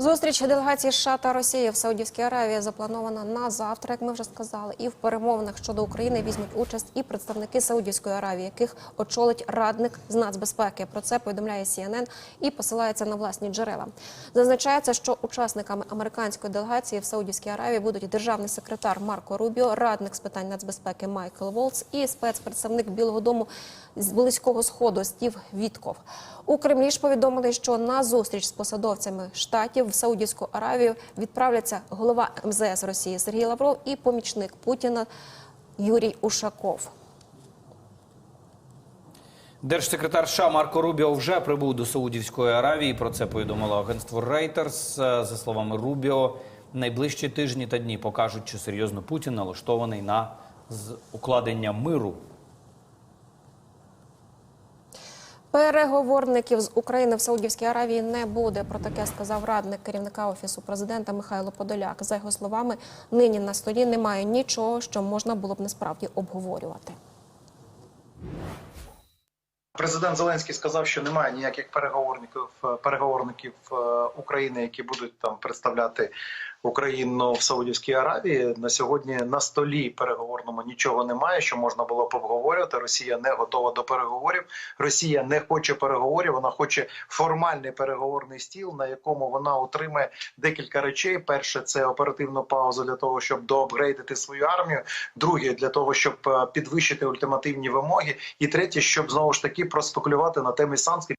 Зустріч делегації США та Росії в Саудівській Аравії запланована на завтра, як ми вже сказали. І в перемовинах щодо України візьмуть участь і представники Саудівської Аравії, яких очолить радник з нацбезпеки. Про це повідомляє CNN і посилається на власні джерела. Зазначається, що учасниками американської делегації в Саудівській Аравії будуть державний секретар Марко Рубіо, радник з питань нацбезпеки Майкл Волц і спецпредставник Білого Дому з близького сходу Стів Вітков. У Кремлі ж повідомили, що на зустріч з посадовцями штатів в Саудівську Аравію відправляться голова МЗС Росії Сергій Лавров і помічник Путіна Юрій Ушаков. Держсекретар США Марко Рубіо вже прибув до Саудівської Аравії. Про це повідомило агентство Reuters. Е, За словами Рубіо, найближчі тижні та дні покажуть, чи серйозно Путін налаштований на укладення миру. Переговорників з України в Саудівській Аравії не буде. Про таке сказав радник керівника офісу президента Михайло Подоляк. За його словами, нині на столі немає нічого, що можна було б насправді обговорювати. Президент Зеленський сказав, що немає ніяких переговорників е, переговорників е, України, які будуть там представляти Україну в Саудівській Аравії. На сьогодні на столі переговорному нічого немає, що можна було б обговорювати. Росія не готова до переговорів. Росія не хоче переговорів. Вона хоче формальний переговорний стіл, на якому вона отримає декілька речей. Перше це оперативну паузу для того, щоб доапгрейдити свою армію. Друге для того, щоб е, підвищити ультимативні вимоги. І третє, щоб знову ж таки проспекулювати на темі санкцій.